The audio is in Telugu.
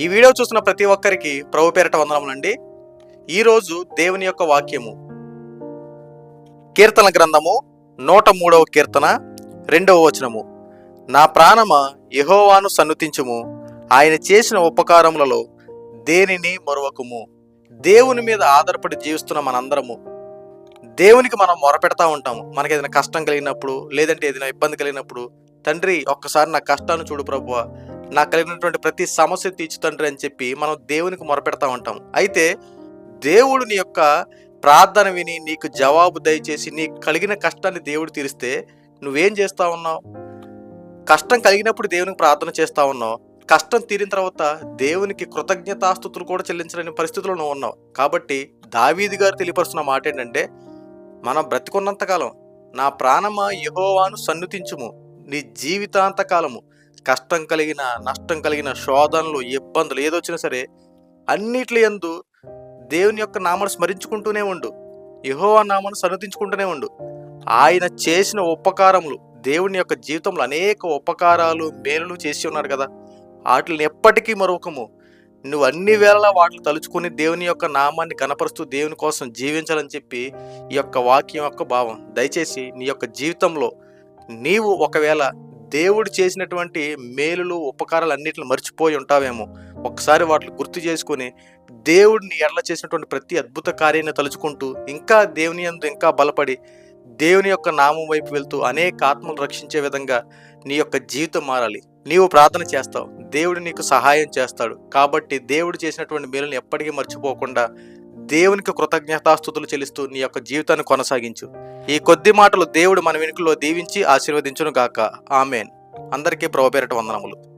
ఈ వీడియో చూస్తున్న ప్రతి ఒక్కరికి ప్రభు పేరట వందనములండి. ఈరోజు దేవుని యొక్క వాక్యము. కీర్తన గ్రంథము నూట మూడవ కీర్తన రెండవ వచనము. నా ప్రాణమ యహోవాను సన్నుతించుము. ఆయన చేసిన ఉపకారములలో దేనిని మరొకము దేవుని మీద ఆధారపడి జీవిస్తున్న మనందరము. దేవునికి మనం మొరపెడతా ఉంటాము. మనకి ఏదైనా కష్టం కలిగినప్పుడు లేదంటే ఏదైనా ఇబ్బంది కలిగినప్పుడు తండ్రి ఒక్కసారి నా కష్టాన్ని చూడు ప్రభువా. నాకు కలిగినటువంటి ప్రతి సమస్య తీర్చు తండ్రి అని చెప్పి మనం దేవునికి మొరపెడతా ఉంటాం. అయితే దేవుడు నీ యొక్క ప్రార్థన విని నీకు జవాబు దయచేసి నీకు కలిగిన కష్టాన్ని దేవుడు తీరిస్తే నువ్వేం చేస్తా ఉన్నావు? కష్టం కలిగినప్పుడు దేవునికి ప్రార్థన చేస్తా ఉన్నావు. కష్టం తీరిన తర్వాత దేవునికి కృతజ్ఞతాస్థుతులు కూడా చెల్లించలేని పరిస్థితుల్లో నువ్వు ఉన్నావు. కాబట్టి దావీది గారు తెలియపరుస్తున్న మాట ఏంటంటే మనం బ్రతికున్నంతకాలం నా ప్రాణమా యహోవాను సన్నుతించుము. నీ జీవితాంతకాలము కష్టం కలిగిన నష్టం కలిగిన శోధనలు ఇబ్బందులు ఏదొచ్చినా సరే అన్నిట్ల యందు దేవుని యొక్క నామను స్మరించుకుంటూనే ఉండు. యహో నామను సన్నతించుకుంటూనే ఉండు. ఆయన చేసిన ఉపకారములు దేవుని యొక్క జీవితంలో అనేక ఉపకారాలు మేలులు చేసి ఉన్నారు కదా. వాటిని ఎప్పటికీ మరొకము. నువ్వు అన్ని వేళలా వాటిని తలుచుకుని దేవుని యొక్క నామాన్ని కనపరుస్తూ దేవుని కోసం జీవించాలని చెప్పి ఈ యొక్క వాక్యం యొక్క భావం. దయచేసి నీ యొక్క జీవితంలో నీవు ఒకవేళ దేవుడు చేసినటువంటి మేలులు ఉపకారాలు అన్నిటిని మర్చిపోయి ఉంటావేమో. ఒకసారి వాటిని గుర్తు చేసుకుని దేవుడిని ఎడల చేసినటువంటి ప్రతి అద్భుత కార్యాన్ని తలుచుకుంటూ ఇంకా దేవుని యందు ఇంకా బలపడి దేవుని యొక్క నామం వైపు వెళ్తూ అనేక ఆత్మలు రక్షించే విధంగా నీ యొక్క జీవితం మారాలి. నీవు ప్రార్థన చేస్తావు. దేవుడు నీకు సహాయం చేస్తాడు. కాబట్టి దేవుడు చేసినటువంటి మేలుని ఎప్పటికీ మర్చిపోకుండా దేవునికి కృతజ్ఞతాస్థుతులు చెల్లిస్తూ నీ యొక్క జీవితాన్ని కొనసాగించు. ఈ కొద్ది మాటలు దేవుడు మన వెనుకలో దీవించి ఆశీర్వదించును గాక ఆమెన్. అందరికీ ప్రభు పేరట వందనములు.